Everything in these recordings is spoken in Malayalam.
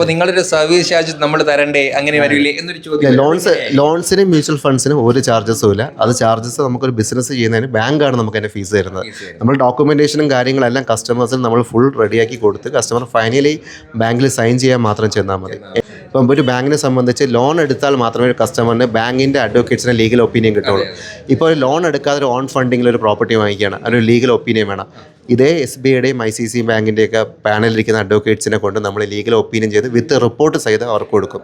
അപ്പോൾ നിങ്ങളൊരു സർവീസ് ചാർജ് നമ്മൾ തരണ്ടേ? അങ്ങനെ വരില്ലേ എന്നൊരു ചോദ്യം ലോൺസ് ലോൺസിനും മ്യൂച്വൽ ഫണ്ട്സിനും ഒരു ചാർജസും ഇല്ല. അത് ചാർജസ് നമുക്കൊരു ബിസിനസ് ചെയ്യുന്നതിന് ബാങ്കാണ് നമുക്ക് അതിന്റെ ഫീസ് തരുന്നത്. നമ്മൾ ഡോക്യുമെന്റേഷനും കാര്യങ്ങളെല്ലാം കസ്റ്റമേഴ്സിന് നമ്മൾ ഫുൾ റെഡിയാക്കി കൊടുത്ത് കസ്റ്റമർ ഫൈനലി ബാങ്കിൽ സൈൻ ചെയ്യാൻ മാത്രം ചെന്നാൽ മതി. ഇപ്പം ഒരു ബാങ്കിനെ സംബന്ധിച്ച് ലോൺ എടുത്താൽ മാത്രമേ ഒരു കസ്റ്റമറിന് ബാങ്കിന്റെ അഡ്വക്കേറ്റ്സിന് ലീഗൽ ഒപ്പീനിയൻ കിട്ടുള്ളൂ. ഇപ്പോൾ ഒരു ലോൺ എടുക്കാതെ ഒരു ഓൺ ഫണ്ടിങ്ങിൽ ഒരു പ്രോപ്പർട്ടി വാങ്ങിക്കുകയാണ്. അതിനൊരു ലീഗൽ ഒപ്പീനിയൻ വേണം. ഇതേ എസ് ബി ഐയുടെയും ഐ സി സി ബാങ്കിന്റെയൊക്കെ പാനലിരിക്കുന്ന അഡ്വക്കേറ്റ്സിനെ കൊണ്ട് നമ്മൾ ലീഗൽ ഒപ്പീനിയൻ ചെയ്ത് വിത്ത് റിപ്പോർട്ട് സഹിതം അവർക്ക് കൊടുക്കും.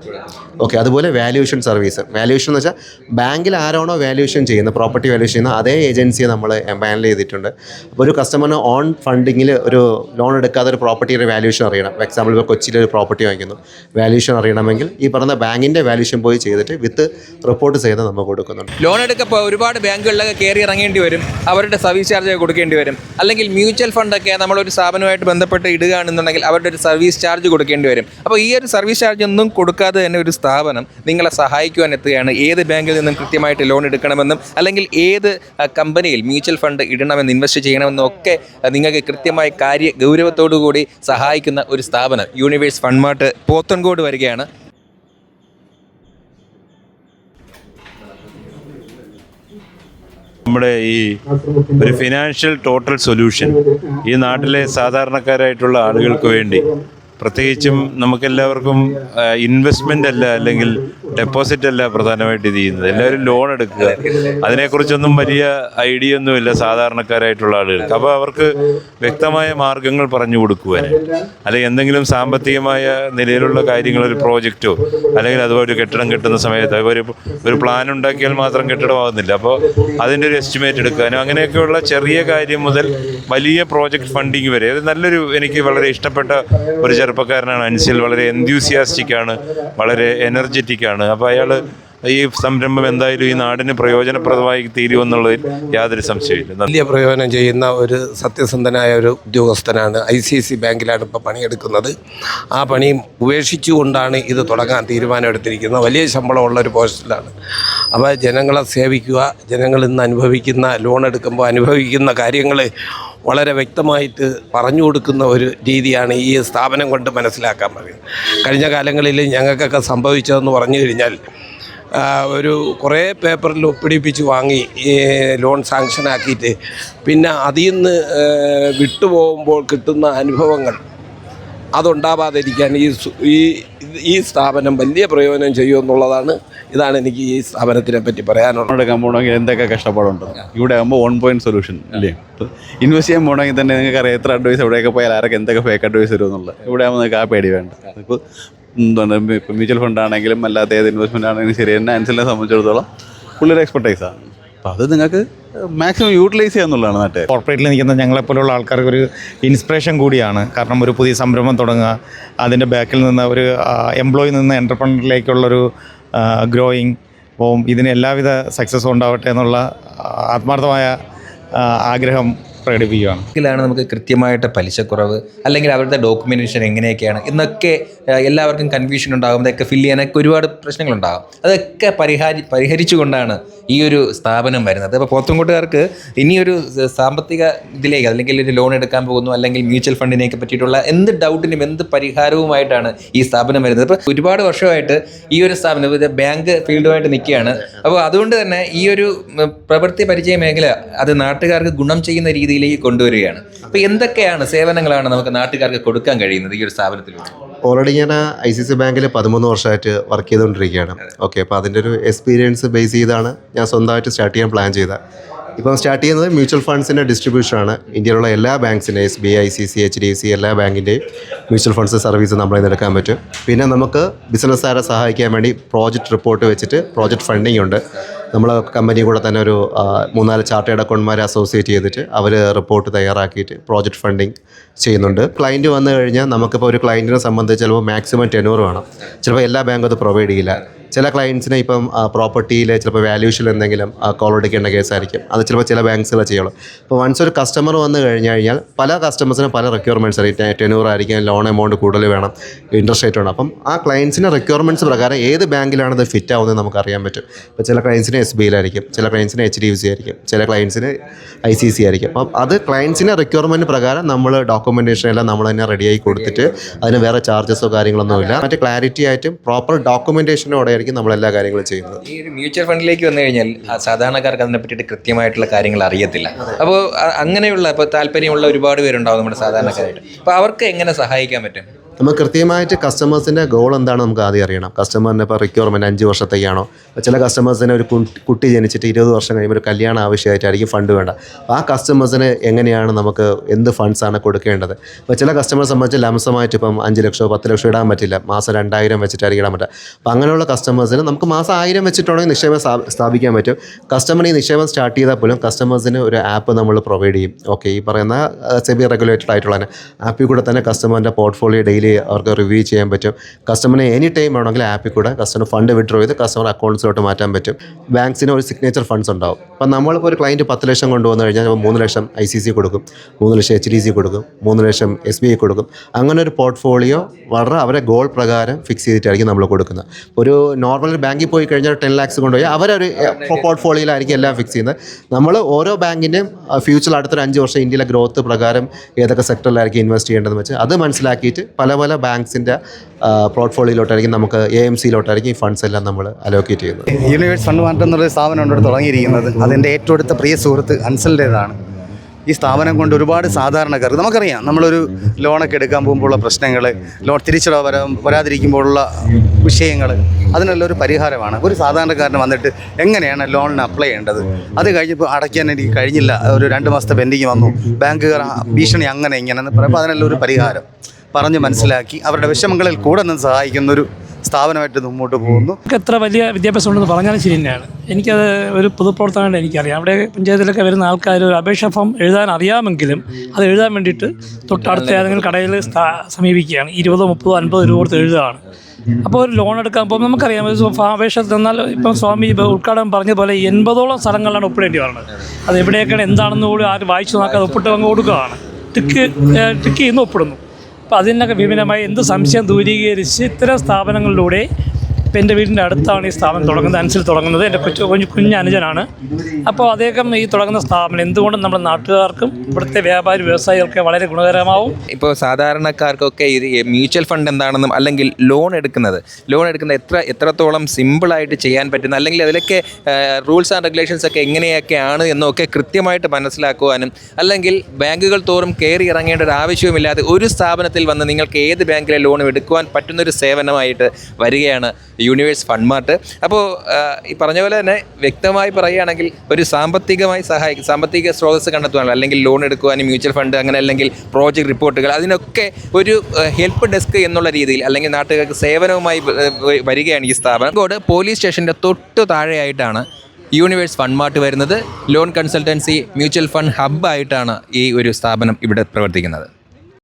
ഓക്കെ അതുപോലെ വാല്യൂഷൻ സർവീസ് വാല്യൂഷൻ എന്ന് വെച്ചാൽ ബാങ്കിൽ ആരാണോ വാല്യൂഷൻ ചെയ്യുന്നത് പ്രോപ്പർട്ടി വാല്യൂഷൻ ചെയ്യുന്ന അതേ ഏജൻസിയെ നമ്മൾ പാനൽ ചെയ്തിട്ടുണ്ട്. അപ്പോൾ ഒരു കസ്റ്റമറിന് ഓൺ ഫണ്ടിങ്ങിൽ ഒരു ലോൺ എടുക്കാതെ ഒരു പ്രോപ്പർട്ടിയുടെ വാല്യൂഷൻ അറിയണം. ഫോർ എക്സാമ്പിൾ ഇപ്പോൾ കൊച്ചിയിൽ ഒരു പ്രോപ്പർട്ടി വാങ്ങിക്കുന്നു. വാല്യൂഷൻ അറിയണമെങ്കിൽ ഈ പറഞ്ഞ ബാങ്കിന്റെ വാല്യൂഷൻ പോയി ചെയ്തിട്ട് വിത്ത് റിപ്പോർട്ട് സഹിതം നമ്മൾ കൊടുക്കുന്നുണ്ട്. ലോൺ എടുക്കുമ്പോൾ ഒരുപാട് ബാങ്കുകളിലൊക്കെ കയറി ഇറങ്ങേണ്ടി വരും. അവരുടെ സർവീസ് ചാർജ് കൊടുക്കേണ്ടി വരും. അല്ലെങ്കിൽ മ്യൂച്വൽ ഫണ്ടൊക്കെ നമ്മളൊരു സ്ഥാപനമായിട്ട് ബന്ധപ്പെട്ട് ഇടുകയാണെന്നുണ്ടെങ്കിൽ അവരുടെ ഒരു സർവീസ് ചാർജ് കൊടുക്കേണ്ടി വരും. അപ്പോൾ ഈ ഒരു സർവീസ് ചാർജ് ഒന്നും കൊടുക്കാതെ തന്നെ ഒരു സ്ഥാപനം നിങ്ങളെ സഹായിക്കുവാൻ എത്തുകയാണ്. ഏത് ബാങ്കിൽ നിന്നും കൃത്യമായിട്ട് ലോൺ എടുക്കണമെന്നും അല്ലെങ്കിൽ ഏത് കമ്പനിയിൽ മ്യൂച്വൽ ഫണ്ട് ഇടണമെന്ന് ഇൻവെസ്റ്റ് ചെയ്യണമെന്നും ഒക്കെ നിങ്ങൾക്ക് കൃത്യമായ കാര്യ ഗൗരവത്തോടു കൂടി സഹായിക്കുന്ന ഒരു സ്ഥാപനം യൂണിവേഴ്സ് ഫണ്ട് മാർട്ട് പോത്തൻകോട് വരികയാണ്. നമ്മുടെ ഈ ഒരു ഫിനാൻഷ്യൽ ടോട്ടൽ സൊല്യൂഷൻ ഈ നാട്ടിലെ സാധാരണക്കാരായിട്ടുള്ള ആളുകൾക്ക് വേണ്ടി പ്രത്യേകിച്ചും നമുക്കെല്ലാവർക്കും ഇൻവെസ്റ്റ്മെന്റ് അല്ല അല്ലെങ്കിൽ ഡെപ്പോസിറ്റ് അല്ല പ്രധാനമായിട്ട് ഇത് ചെയ്യുന്നത്. എല്ലാവരും ലോൺ എടുക്കുക. അതിനെക്കുറിച്ചൊന്നും വലിയ ഐഡിയ ഒന്നുമില്ല സാധാരണക്കാരായിട്ടുള്ള ആളുകൾക്ക്. അപ്പോൾ അവർക്ക് വ്യക്തമായ മാർഗങ്ങൾ പറഞ്ഞു കൊടുക്കുവാനായിട്ട് അല്ലെങ്കിൽ എന്തെങ്കിലും സാമ്പത്തികമായ നിലയിലുള്ള കാര്യങ്ങൾ ഒരു പ്രോജക്റ്റോ അല്ലെങ്കിൽ അതുപോലെ ഒരു കെട്ടിടം കെട്ടുന്ന സമയത്ത് ഒരു ഒരു പ്ലാൻ ഉണ്ടാക്കിയാൽ മാത്രം കെട്ടിടമാകുന്നില്ല. അപ്പോൾ അതിന്റെ ഒരു എസ്റ്റിമേറ്റ് എടുക്കാനും അങ്ങനെയൊക്കെയുള്ള ചെറിയ കാര്യം മുതൽ വലിയ പ്രോജക്റ്റ് ഫണ്ടിങ് വരെ. അത് നല്ലൊരു എനിക്ക് വളരെ ഇഷ്ടപ്പെട്ട ഒരു ചെറുപ്പക്കാരനാണ്. അൻസിൽ വളരെ ആണ് വളരെ എനർജറ്റിക് ആണ്. അപ്പോൾ അയാൾ ഈ സംരംഭം എന്തായാലും ഈ നാടിന് പ്രയോജനപ്രദമായി തീരുമെന്നുള്ളതിൽ യാതൊരു സംശയമില്ല. വലിയ പ്രയോജനം ചെയ്യുന്ന ഒരു സത്യസന്ധനായ ഒരു ഉദ്യോഗസ്ഥനാണ് ഐ സി സി ബാങ്കിലാണ് ഇപ്പോൾ പണിയെടുക്കുന്നത്. ആ പണി ഉപേക്ഷിച്ചുകൊണ്ടാണ് ഇത് തുടങ്ങാൻ തീരുമാനമെടുത്തിരിക്കുന്നത്. വലിയ ശമ്പളമുള്ള ഒരു പോസ്റ്റിലാണ്. അപ്പോൾ ജനങ്ങളെ സേവിക്കുക ജനങ്ങളിൽ നിന്ന് അനുഭവിക്കുന്ന ലോൺ എടുക്കുമ്പോൾ അനുഭവിക്കുന്ന കാര്യങ്ങൾ വളരെ വ്യക്തമായിട്ട് പറഞ്ഞു കൊടുക്കുന്ന ഒരു രീതിയാണ് ഈ സ്ഥാപനം കൊണ്ട് മനസ്സിലാക്കാൻ പറയുന്നത്. കഴിഞ്ഞ കാലങ്ങളിൽ ഞങ്ങൾക്കൊക്കെ സംഭവിച്ചതെന്ന് പറഞ്ഞു കഴിഞ്ഞാൽ ഒരു കുറേ പേപ്പറിൽ ഒപ്പിടിപ്പിച്ച് വാങ്ങി ഈ ലോൺ സാങ്ഷനാക്കിയിട്ട് പിന്നെ അതിൽ നിന്ന് വിട്ടുപോകുമ്പോൾ കിട്ടുന്ന അനുഭവങ്ങൾ അതുണ്ടാവാതിരിക്കാൻ ഈ ഈ ഈ സ്ഥാപനം വലിയ പ്രയോജനം ചെയ്യുമെന്നുള്ളതാണ് ഇതാണ് എനിക്ക് ഈ സ്ഥാപനത്തിനെ പറ്റി പറയാനുള്ളത്. പോകണമെങ്കിൽ എന്തൊക്കെ കഷ്ടപ്പാടുണ്ട്? ഇവിടെ ആകുമ്പോൾ വൺ പോയിന്റ് സൊല്യൂഷൻ അല്ലേ? ഇൻവെസ്റ്റ് ചെയ്യാൻ പോകണമെങ്കിൽ തന്നെ നിങ്ങൾക്ക് അറിയാം എത്ര അഡ്വൈസ് എവിടെയൊക്കെ പോയാൽ ആരൊക്കെ എന്തൊക്കെ ഫേക്ക് അഡ്വൈസ് തരും എന്നുള്ളത്. ഇവിടെ ആകുമ്പോൾ നിങ്ങൾക്ക് ആ പേടി വേണ്ട. ഇപ്പോൾ എന്താണ് മ്യൂച്വൽ ഫണ്ട് ആണെങ്കിലും അല്ലാത്ത ഏത് ഇൻവെസ്റ്റ്മെന്റ് ആണെങ്കിലും ശരി എന്നെ അൻസലിനെ സംബന്ധിച്ചിടത്തോളം പുള്ളിയുടെ എക്സ്പെർട്ടൈസാണ് അപ്പോൾ അത് നിങ്ങൾക്ക് മാക്സിമം യൂട്ടിലൈസ് ചെയ്യാന്നുള്ളതാണ് നാട്ടെ കോർപ്പറേറ്റിൽ നിൽക്കുന്ന ഞങ്ങളെപ്പോലുള്ള ആൾക്കാർക്ക് ഒരു ഇൻസ്പിറേഷൻ കൂടിയാണ്. കാരണം ഒരു പുതിയ സംരംഭം തുടങ്ങുക അതിന്റെ ബാക്കിൽ നിന്ന് ഒരു എംപ്ലോയി നിന്ന് എന്റർപ്രണറിലേക്കുള്ളൊരു ഗ്രോയിങ് അപ്പോൾ ഇതിന് എല്ലാവിധ സക്സസ്സും ഉണ്ടാവട്ടെ എന്നുള്ള ആത്മാർത്ഥമായ ആഗ്രഹം പ്രകടിപ്പിക്കുകയാണ്. ഇതിലാണ് നമുക്ക് കൃത്യമായിട്ട് പലിശക്കുറവ് അല്ലെങ്കിൽ അവരുടെ ഡോക്യുമെന്റേഷൻ എങ്ങനെയൊക്കെയാണ് എന്നൊക്കെ എല്ലാവർക്കും കൺഫ്യൂഷൻ ഉണ്ടാകും. ഇതൊക്കെ ഫില്ല് ചെയ്യാനൊക്കെ ഒരുപാട് പ്രശ്നങ്ങളുണ്ടാകും. അതൊക്കെ പരിഹാരി പരിഹരിച്ചുകൊണ്ടാണ് ഈ ഒരു സ്ഥാപനം വരുന്നത്. അപ്പോൾ പോത്തൻകോട്ടുകാർക്ക് ഇനിയൊരു സാമ്പത്തിക ഇതിലേക്ക് അല്ലെങ്കിൽ ഒരു ലോൺ എടുക്കാൻ പോകുന്നു അല്ലെങ്കിൽ മ്യൂച്വൽ ഫണ്ടിനെയൊക്കെ പറ്റിയിട്ടുള്ള എന്ത് ഡൗട്ടിനും എന്ത് പരിഹാരവുമായിട്ടാണ് ഈ സ്ഥാപനം വരുന്നത്. ഇപ്പോൾ ഒരുപാട് വർഷമായിട്ട് ഈ ഒരു സ്ഥാപനം ഇത് ബാങ്ക് ഫീൽഡുമായിട്ട് നിൽക്കുകയാണ്. അപ്പോൾ അതുകൊണ്ട് തന്നെ ഈ ഒരു പ്രവൃത്തി പരിചയ മേഖല അത് നാട്ടുകാർക്ക് ഗുണം ചെയ്യുന്ന രീതിയിലേക്ക് കൊണ്ടുവരികയാണ്. അപ്പോൾ എന്തൊക്കെയാണ് സേവനങ്ങളാണ് നമുക്ക് നാട്ടുകാർക്ക് കൊടുക്കാൻ കഴിയുന്നത് ഈ ഒരു സ്ഥാപനത്തിലൂടെ ഓൾറെഡി ഞാൻ ഐ സി സി ബാങ്കിൽ പതിമൂന്ന് വർഷമായിട്ട് വർക്ക് ചെയ്തുകൊണ്ടിരിക്കുകയാണ്. ഓക്കെ അപ്പോൾ അതിന്റെ ഒരു എക്സ്പീരിയൻസ് ബേസ് ചെയ്താണ് ഞാൻ സ്വന്തമായിട്ട് സ്റ്റാർട്ട് ചെയ്യാൻ പ്ലാൻ ചെയ്തത് ഇപ്പം സ്റ്റാർട്ട് ചെയ്യുന്നത് മ്യൂച്വൽ ഫണ്ട്സിന്റെ ഡിസ്ട്രിബ്യൂഷനാണ് ഇന്ത്യയിലുള്ള എല്ലാ ബാങ്ക്സിന്റെ S B I C C H D C എല്ലാ ബാങ്കിന്റെയും മ്യൂച്വൽ ഫണ്ട്സ് സർവീസ് നമ്മളെ എടുക്കാൻ പറ്റും. പിന്നെ നമുക്ക് ബിസിനസ്സുകാരെ സഹായിക്കാൻ വേണ്ടി പ്രോജക്റ്റ് റിപ്പോർട്ട് വെച്ചിട്ട് പ്രോജക്റ്റ് ഫണ്ടിങ് ഉണ്ട്. നമ്മൾ കമ്പനി കൂടെ തന്നെ ഒരു മൂന്നാൽ ചാർട്ടേഡ് അക്കൗണ്ട്മാരെ അസോസിയേറ്റ് ചെയ്തിട്ട് അവർ റിപ്പോർട്ട് തയ്യാറാക്കിയിട്ട് പ്രോജക്റ്റ് ഫണ്ടിങ് ചെയ്യുന്നുണ്ട്. ക്ലയന്റ് വന്നു കഴിഞ്ഞാൽ നമുക്കിപ്പോൾ ഒരു ക്ലയന്റിനെ സംബന്ധിച്ച് ചിലപ്പോൾ മാക്സിമം ടെനൂർ വേണം. ചിലപ്പോൾ എല്ലാ ബാങ്കും അത് പ്രൊവൈഡ് ചെയ്യില്ല. ചില ക്ലയൻസിനെ ഇപ്പം പ്രോപ്പർട്ടിയിൽ ചിലപ്പോൾ വാല്യൂഷൻ എന്തെങ്കിലും കോൾ എടുക്കേണ്ട കേസായിരിക്കും അത് ചിലപ്പോൾ ചില ബാങ്ക്സുകൾ ചെയ്യുള്ളൂ അപ്പോൾ വൺസ് ഒരു കസ്റ്റമർ വന്നു കഴിഞ്ഞ് കഴിഞ്ഞാൽ പല കസ്റ്റമേഴ്സിനും പല റിക്വയർമെന്റ്സ് ആയിരിക്കും. ടെനൂർ ആയിരിക്കും ലോൺ എമൗണ്ട് കൂടുതൽ വേണം ഇൻട്രസ്റ്റ് റേറ്റ് വേണം. അപ്പം ആ ക്ലയൻസിന്റെ റിക്വയർമെന്റ്സ് പ്രകാരം ഏത് ബാങ്കിലാണ് ഇത് ഫിറ്റ് ആവുന്നത് നമുക്ക് അറിയാൻ പറ്റും. ഇപ്പോൾ ചില ക്ലയൻസിന് എസ് ബി ഐയിലായിരിക്കും ചില ക്ലയൻസിന് എച്ച് ഡി എഫ് സി ആയിരിക്കും ചില ക്ലയൻസിന് ഐ സി സി ആയിരിക്കും. അപ്പം അത് ക്ലയൻസിന്റെ റിക്വയർമെന്റ് പ്രകാരം നമ്മൾ ഡോക്യുമെന്റേഷൻ എല്ലാം നമ്മൾ തന്നെ റെഡിയായി കൊടുത്തിട്ട് അതിന് വേറെ ചാർജസോ കാര്യങ്ങളൊന്നുമില്ല മറ്റേ ക്ലാരിറ്റി ആയിട്ടും പ്രോപ്പർ ഡോക്യുമെന്റേഷനോടെ ആയിരിക്കും നമ്മൾ എല്ലാ കാര്യങ്ങളും ചെയ്യുന്നത്. ഈ ഒരു മ്യൂച്വൽ ഫണ്ടിലേക്ക് വന്നു കഴിഞ്ഞാൽ സാധാരണക്കാർക്ക് അതിനെ പറ്റിയിട്ട് കൃത്യമായിട്ടുള്ള കാര്യങ്ങൾ അറിയത്തില്ല. അപ്പോൾ അങ്ങനെയുള്ള ഇപ്പോൾ താല്പര്യമുള്ള ഒരുപാട് പേരുണ്ടാവും നമ്മുടെ സാധാരണക്കാരായിട്ട്. അപ്പോൾ അവർക്ക് എങ്ങനെ സഹായിക്കാൻ പറ്റും? നമുക്ക് കൃത്യമായിട്ട് കസ്റ്റമേഴ്സിന്റെ ഗോൾ എന്താണ് നമുക്ക് ആദ്യം അറിയണം. കസ്റ്റമറിന്റെ ഇപ്പോൾ റിക്വയർമെന്റ് അഞ്ച് വർഷത്തേക്കാണോ? ചില കസ്റ്റമേഴ്സിന് ഒരു കുട്ടി- ജനിച്ചിട്ട് ഇരുപത് വർഷം കഴിയുമ്പോൾ ഒരു കല്യാണം ആവശ്യമായിട്ടായിരിക്കും ഫണ്ട് വേണ്ട. അപ്പോൾ ആ കസ്റ്റമേഴ്സിന് എങ്ങനെയാണ് നമുക്ക് എന്ത് ഫണ്ട്സാണ് കൊടുക്കേണ്ടത്? അപ്പോൾ ചില കസ്റ്റമേഴ്സ് സംബന്ധിച്ച് ലംസമായിട്ട് ഇപ്പം അഞ്ച് ലക്ഷമോ പത്ത് ലക്ഷമോ ഇടാൻ പറ്റില്ല. മാസം രണ്ടായിരം വെച്ചിട്ടായിരിക്കും ഇടാൻ പറ്റുക. അപ്പോൾ അങ്ങനെയുള്ള കസ്റ്റമേഴ്സിന് നമുക്ക് മാസം ആയിരം വെച്ചിട്ടുണ്ടെങ്കിൽ നിക്ഷേപം സ്ഥാപിക്കാൻ പറ്റും. കസ്റ്റമറിന് ഈ നിക്ഷേപം സ്റ്റാർട്ട് ചെയ്താൽ പോലും കസ്റ്റമേഴ്സിന് ഒരു ആപ്പ് നമ്മൾ പ്രൊവൈഡ് ചെയ്യും. ഓക്കെ ഈ പറയുന്ന സെബി റെഗുലേറ്റഡ് ആയിട്ടുള്ള ആപ്പിൽ കൂടെ തന്നെ കസ്റ്റമറിന്റെ പോർട്ട്ഫോളിയോ ഡെയിലി അവർക്ക് റിവ്യൂ ചെയ്യാൻ പറ്റും. കസ്റ്റമറിന് എനി ടൈം ആണെങ്കിൽ ആപ്പിൽ കൂടെ കസ്റ്റമർ ഫണ്ട് വിഡ്രോ ചെയ്ത് കസ്റ്റമർ അക്കൗണ്ട്സിലോട്ട് മാറ്റാൻ പറ്റും. ബാങ്ക്സിന് ഒരു സിഗ്നേച്ചർ ഫണ്ട്സ് ഉണ്ടാവും. അപ്പം നമ്മളിപ്പോൾ ഒരു ക്ലയന്റ് പത്ത് ലക്ഷം കൊണ്ടുവന്നു കഴിഞ്ഞാൽ മൂന്ന് ലക്ഷം ഐ സി സി കൊടുക്കും. മൂന്ന് ലക്ഷം എച്ച് ഡി സി കൊടുക്കും. മൂന്ന് ലക്ഷം എസ് ബി ഐ കൊടുക്കും. അങ്ങനെ ഒരു പോർട്ട്ഫോളിയോ വളരെ അവരെ ഗോൾ പ്രകാരം ഫിക്സ് ചെയ്തിട്ടായിരിക്കും നമ്മൾ കൊടുക്കുന്നത്. ഒരു നോർമൽ ബാങ്കിൽ പോയി കഴിഞ്ഞാൽ ടെൻ ലാക്സ് കൊണ്ടുപോയി അവരൊരു പോർട്ട്ഫോളിയോയിലായിരിക്കും എല്ലാം ഫിക്സ് ചെയ്യുന്നത്. നമ്മൾ ഓരോ ബാങ്കിന്റെയും ഫ്യൂച്ചറിൽ അടുത്തൊരു അഞ്ച് വർഷം ഇന്ത്യയിലെ ഗ്രോത്ത് പ്രകാരം ഏതൊക്കെ സെക്ടറിലായിരിക്കും ഇൻവെസ്റ്റ് ചെയ്യേണ്ടതെന്ന് വെച്ച് അത് മനസ്സിലാക്കിയിട്ട് പല പല ബാങ്ക്സിന്റെ പോർട്ട്ഫോളിയോയിലോട്ടായിരിക്കും നമുക്ക് എ എം സിയിലോട്ടായിരിക്കും ഈ ഫണ്ട്സ് എല്ലാം നമ്മൾ അലോക്കേറ്റ് ചെയ്യുന്നത്. യൂണിവേഴ്സ് ഫണ്ട് മാറ്റം എന്നൊരു സ്ഥാപനം ഉണ്ട് തുടങ്ങിയിരിക്കുന്നത്. അതിന്റെ ഏറ്റവും അടുത്ത പ്രിയ സുഹൃത്ത് അൻസലിന്റേതാണ് ഈ സ്ഥാപനം കൊണ്ട് ഒരുപാട് സാധാരണക്കാർ നമുക്കറിയാം നമ്മളൊരു ലോണൊക്കെ എടുക്കാൻ പോകുമ്പോഴുള്ള പ്രശ്നങ്ങൾ ലോൺ തിരിച്ചടവ് വരാ വരാതിരിക്കുമ്പോഴുള്ള വിഷയങ്ങൾ അതിനെല്ലാം ഒരു പരിഹാരമാണ്. ഒരു സാധാരണക്കാരന് വന്നിട്ട് എങ്ങനെയാണ് ലോണിന് അപ്ലൈ ചെയ്യേണ്ടത്? അത് കഴിഞ്ഞപ്പോൾ അടയ്ക്കാൻ എനിക്ക് കഴിഞ്ഞില്ല. ഒരു രണ്ട് മാസത്തെ പെൻഡിങ് വന്നു. ബാങ്കുകാർ ഭീഷണി അങ്ങനെ ഇങ്ങനെ പറയുമ്പോൾ അതിനെല്ലാം ഒരു പരിഹാരം. പറഞ്ഞ് മനസ്സിലാക്കി അവരുടെ വിഷമങ്ങളിൽ കൂടെ നിന്ന് സഹായിക്കുന്ന ഒരു സ്ഥാപനമായിട്ട് മുമ്പോട്ട് പോകുന്നു. എത്ര വലിയ വിദ്യാഭ്യാസം ഉണ്ടെന്ന് പറഞ്ഞാലും ശരി തന്നെയാണ്. എനിക്കത് ഒരു പൊതുപ്രവർത്തനമായിട്ട് എനിക്കറിയാം. അവിടെ പഞ്ചായത്തിലൊക്കെ വരുന്ന ആൾക്കാർ ഒരു അപേക്ഷ ഫോം എഴുതാൻ അറിയാമെങ്കിലും അത് എഴുതാൻ വേണ്ടിയിട്ട് തൊട്ടടുത്ത ഏതെങ്കിലും കടയിൽ സമീപിക്കുകയാണ്. ഇരുപതോ മുപ്പതോ അൻപതോ രൂപ കൊടുത്ത് എഴുതുകയാണ്. അപ്പോൾ ഒരു ലോൺ എടുക്കാൻ പോകുമ്പോൾ നമുക്കറിയാം. ഒരു അപേക്ഷ തന്നാൽ ഇപ്പം സ്വാമി ഉദ്ഘാടനം പറഞ്ഞ പോലെ എൺപതോളം സ്ഥലങ്ങളിലാണ് ഒപ്പിടേണ്ടി വരുന്നത് അത് എവിടെയൊക്കെയാണ് എന്താണെന്ന് കൂടി ആരും വായിച്ചു നോക്കാതെ ഒപ്പിട്ട് അങ്ങ് കൊടുക്കുകയാണ്. ടിക്ക് ടിക്ക് ചെയ്യുന്നു ഒപ്പിടുന്നു. അപ്പോൾ അതിനൊക്കെ വിഭിന്നമായി എന്ത് സംശയം ദൂരീകരിച്ച് ഇത്തരം സ്ഥാപനങ്ങളിലൂടെ ഇപ്പം എന്റെ വീടിന്റെ അടുത്താണ് ഈ സ്ഥാപനം തുടങ്ങുന്നത് അനുസരിച്ച് തുടങ്ങുന്നത്. എന്റെ കൊച്ചു കുഞ്ഞ് കുഞ്ഞ് അനുജനാണ്. അപ്പോൾ അദ്ദേഹം ഈ തുടങ്ങുന്ന സ്ഥാപനം എന്തുകൊണ്ടും നമ്മുടെ നാട്ടുകാർക്കും ഇവിടുത്തെ വ്യാപാരി വ്യവസായികൾക്ക് വളരെ ഗുണകരമാവും. ഇപ്പോൾ സാധാരണക്കാർക്കൊക്കെ ഇത് മ്യൂച്വൽ ഫണ്ട് എന്താണെന്നും അല്ലെങ്കിൽ ലോൺ എടുക്കുന്നത് ലോൺ എടുക്കുന്ന എത്ര എത്രത്തോളം സിമ്പിളായിട്ട് ചെയ്യാൻ പറ്റുന്ന അല്ലെങ്കിൽ അതിലൊക്കെ റൂൾസ് ആൻഡ് റെഗുലേഷൻസ് ഒക്കെ എങ്ങനെയൊക്കെയാണ് എന്നൊക്കെ കൃത്യമായിട്ട് മനസ്സിലാക്കുവാനും അല്ലെങ്കിൽ ബാങ്കുകൾ തോറും കയറി ഇറങ്ങേണ്ട ഒരു ആവശ്യവുമില്ലാതെ ഒരു സ്ഥാപനത്തിൽ വന്ന് നിങ്ങൾക്ക് ഏത് ബാങ്കിലെ ലോണും എടുക്കുവാൻ പറ്റുന്നൊരു സേവനമായിട്ട് വരികയാണ് യൂണിവേഴ്സ് ഫണ്ട് മാർട്ട് അപ്പോൾ ഈ പറഞ്ഞ പോലെ തന്നെ വ്യക്തമായി പറയുകയാണെങ്കിൽ ഒരു സാമ്പത്തികമായി സഹായിക്കും. സാമ്പത്തിക സ്രോതസ്സ് കണ്ടെത്തുവാണ് അല്ലെങ്കിൽ ലോൺ എടുക്കുവാനും മ്യൂച്വൽ ഫണ്ട് അങ്ങനെ അല്ലെങ്കിൽ പ്രോജക്റ്റ് റിപ്പോർട്ടുകൾ അതിനൊക്കെ ഒരു ഹെൽപ്പ് ഡെസ്ക് എന്നുള്ള രീതിയിൽ അല്ലെങ്കിൽ നാട്ടുകാർക്ക് സേവനവുമായി വരികയാണ് ഈ സ്ഥാപനം. കോട് പോലീസ് സ്റ്റേഷന്റെ തൊട്ട് താഴെയായിട്ടാണ് യൂണിവേഴ്സ് ഫണ്ട് മാർട്ട് വരുന്നത്. ലോൺ കൺസൾട്ടൻസി മ്യൂച്വൽ ഫണ്ട് ഹബ്ബായിട്ടാണ് ഈ ഒരു സ്ഥാപനം ഇവിടെ പ്രവർത്തിക്കുന്നത്.